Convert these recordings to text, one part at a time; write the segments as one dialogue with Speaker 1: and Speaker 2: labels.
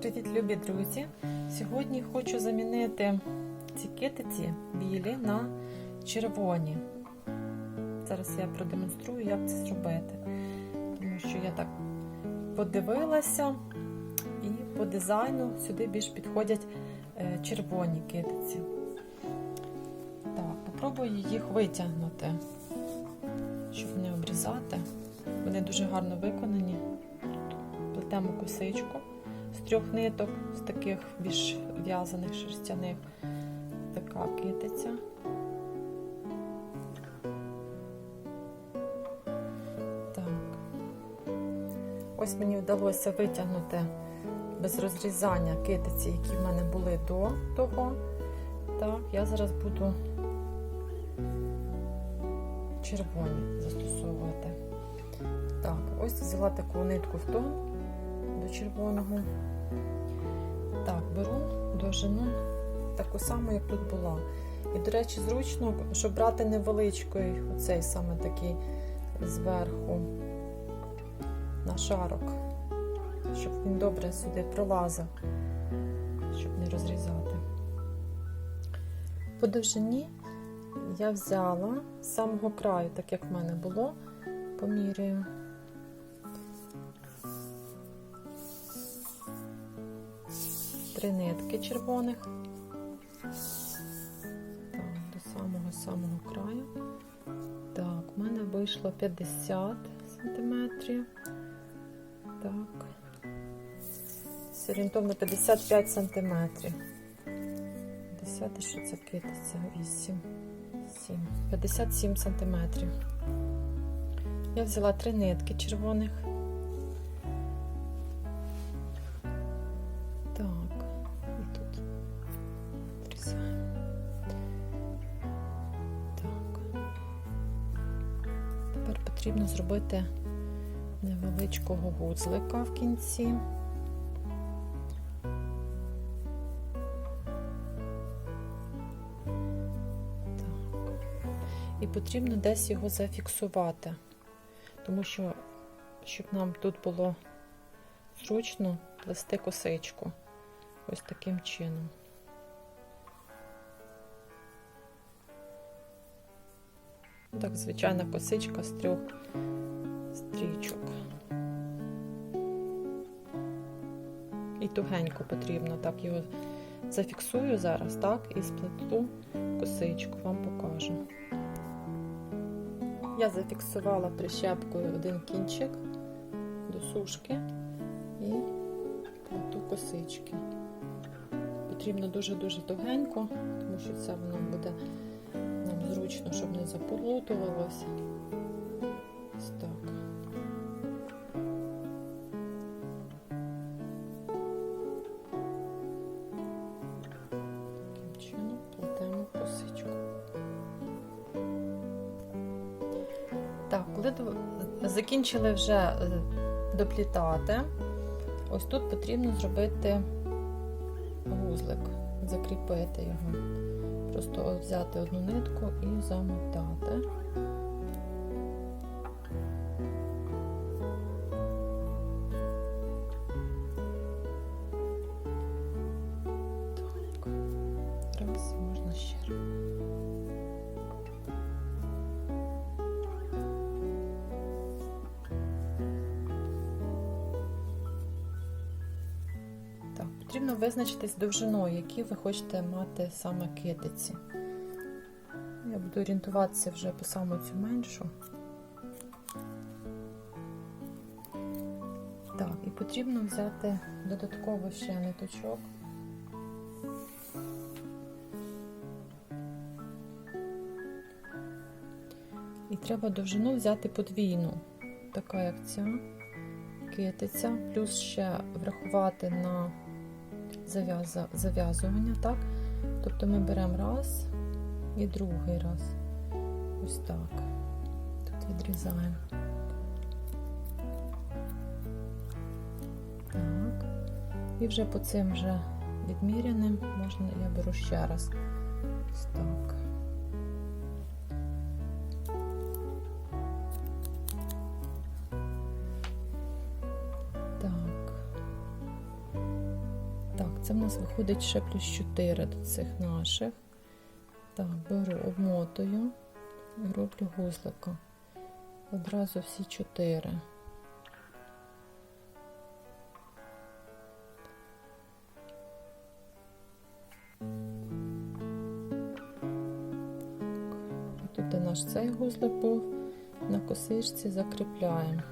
Speaker 1: Привіт, любі друзі! Сьогодні хочу замінити ці китиці білі на червоні. Зараз я продемонструю, як це зробити. Тому що я так подивилася і по дизайну сюди більш підходять е, червоні китиці. Так, попробую їх витягнути, щоб не обрізати. Вони дуже гарно виконані. Плетемо косичку з трьох ниток, з таких більш в'язаних шерстяних. Така китиця. Так. Ось мені вдалося витягнути без розрізання китиці, які в мене були до того. Так, я зараз буду червоні застосовувати. Так, ось взяла таку нитку в тон червоного. Так, беру довжину таку саму, як тут була. І, до речі, зручно, щоб брати невеличкий, оцей саме такий зверху на шарок, щоб він добре сюди пролазив, щоб не розрізати. По довжині я взяла з самого краю, так як в мене було, поміряю. Три нитки червоних. Так, до самого-самого краю. Так, у мене вийшло 50 сантиметрів. Так. Орієнтовно 55 сантиметрів. 50 що це китиця? 8, 7. 57 сантиметрів. Я взяла три нитки червоних. Зробити невеличкого гузлика в кінці. І потрібно десь його зафіксувати, тому що, щоб нам тут було зручно плести косичку ось таким чином. Так, звичайна косичка з трьох стрічок. І тугенько потрібно, так його зафіксую зараз, так, і сплету косичку, вам покажу. Я зафіксувала прищепкою один кінчик до сушки і плету косички. Потрібно дуже-дуже тугенько, тому що це воно буде нам зручно, щоб не заполутувалося. Ось так. Коли закінчили вже е, доплітати, ось тут потрібно зробити вузлик, закріпити його. Просто взяти одну нитку і замотати. Потрібно визначитись довжиною, які ви хочете мати саме китиці. Я буду орієнтуватися вже по саму цю меншу. Так, і потрібно взяти додатково ще ниточок. І треба довжину взяти подвійну, така як ця китиця, плюс ще врахувати на зав'язування, так? Тобто ми беремо раз і другий раз. Ось так. Тут відрізаємо. Так. І вже по цим вже відміряним можна, я беру ще раз. Ось так. Це в нас виходить ще плюс 4 до цих наших. Так, беру, обмотую роблю вузлика. Одразу всі 4. Тут де наш цей вузлик був, на косичці закріпляємо.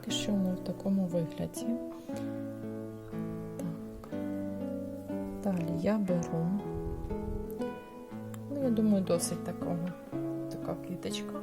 Speaker 1: Поки що воно в такому вигляді. Так. Далі я беру. Ну, я думаю, досить такого. Така квіточка.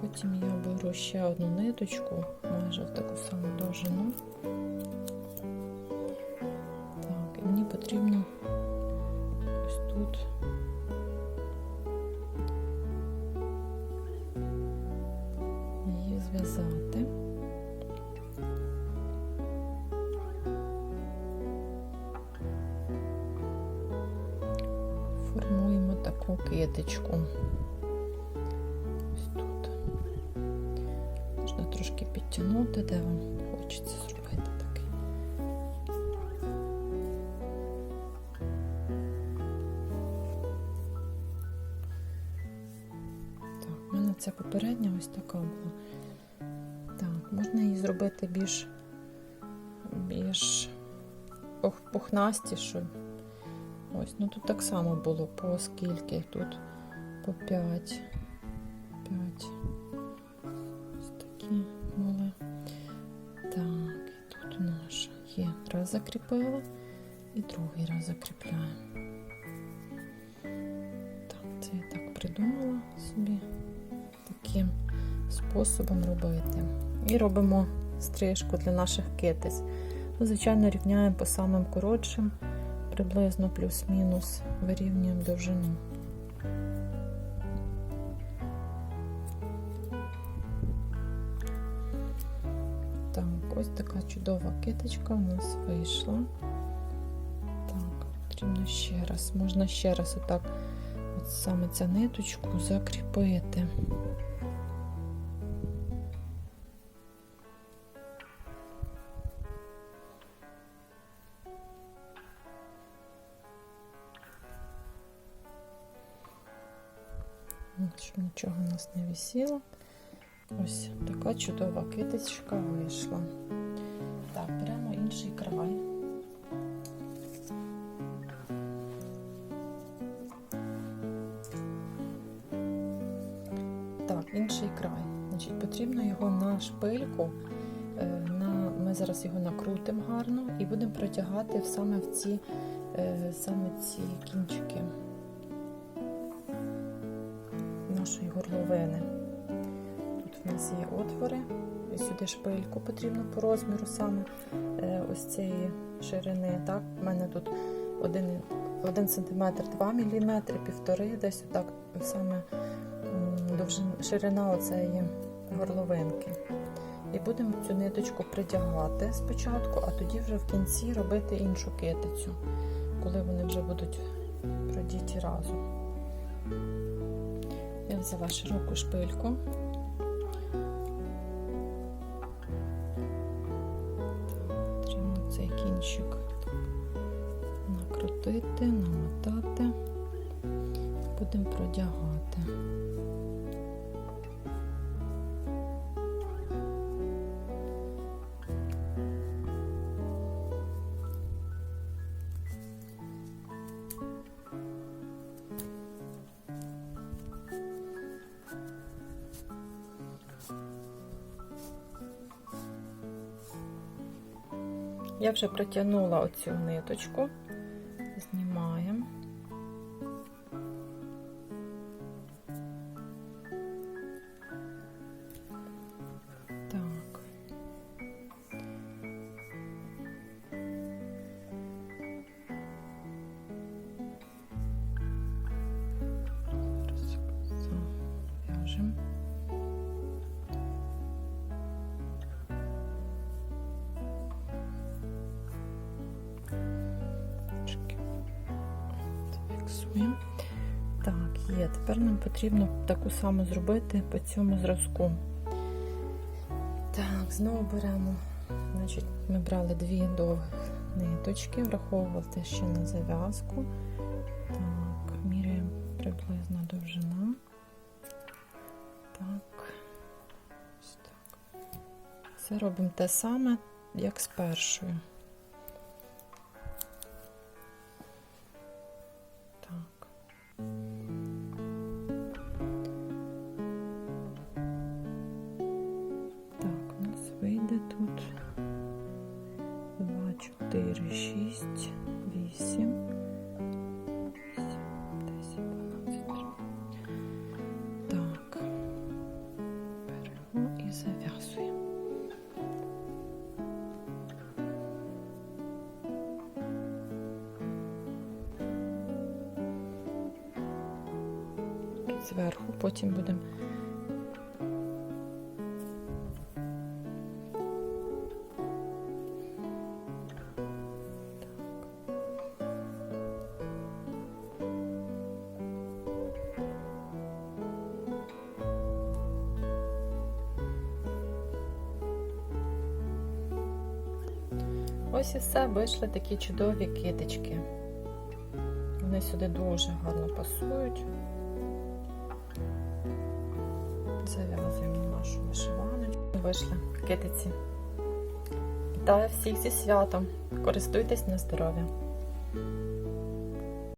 Speaker 1: Потім я беру ще одну ниточку, майже в таку саму довжину. Так, і мені потрібно ось тут. Китичку. Ось тут. Можна трошки підтягнути, де вам хочеться зробити такий. Так, в мене ця попередня ось така була. Так, можна її зробити більш більш пух- пухнастішою. Ось, ну тут так само було по скільки. Тут по 5. 5. Ось такі були. Так, і тут наша є. Раз закріпила і другий раз закріпляємо. Так, це я так придумала собі таким способом робити. І робимо стрижку для наших китиць. Ну, звичайно, рівняємо по самим коротшим, приблизно плюс-мінус вирівнюємо довжину. Так, ось така чудова киточка у нас вийшла. Так, потрібно ще раз. Можна ще раз отак, от саме ця ниточку закріпити. Щоб нічого у нас не висіло. Ось така чудова киточка вийшла. Так, беремо інший край. Так, інший край. Значить, потрібно його на шпильку. е, ми зараз його накрутимо гарно і будемо протягати саме в ці, е, саме ці кінчики нашої горловини. Тут в нас є отвори, і сюди шпильку потрібно по розміру саме е, ось цієї ширини. Так, У мене тут 1, 1 см 2 мм, півтори, десь отак саме м, довжин, ширина оцеї горловинки. І будемо цю ниточку притягати спочатку, а тоді вже в кінці робити іншу китицю, коли вони вже будуть продіті разом. Я взяла широку шпильку. Я вже протягнула оцю ниточку, Зав'язуємо. Так, є. Тепер нам потрібно таку саму зробити по цьому зразку. Так, знову беремо. Значить, ми брали дві довгих ниточки, враховували те ще на зав'язку. Так, міряємо приблизно довжина. Так. Ось так. Все робимо те саме, як з першою. Зверху потім будемо Ось і все, вийшли такі чудові китички. Вони сюди дуже гарно пасують. Вишиваночку. в китиці. Вітаю всіх зі святом. Користуйтесь на здоров'я.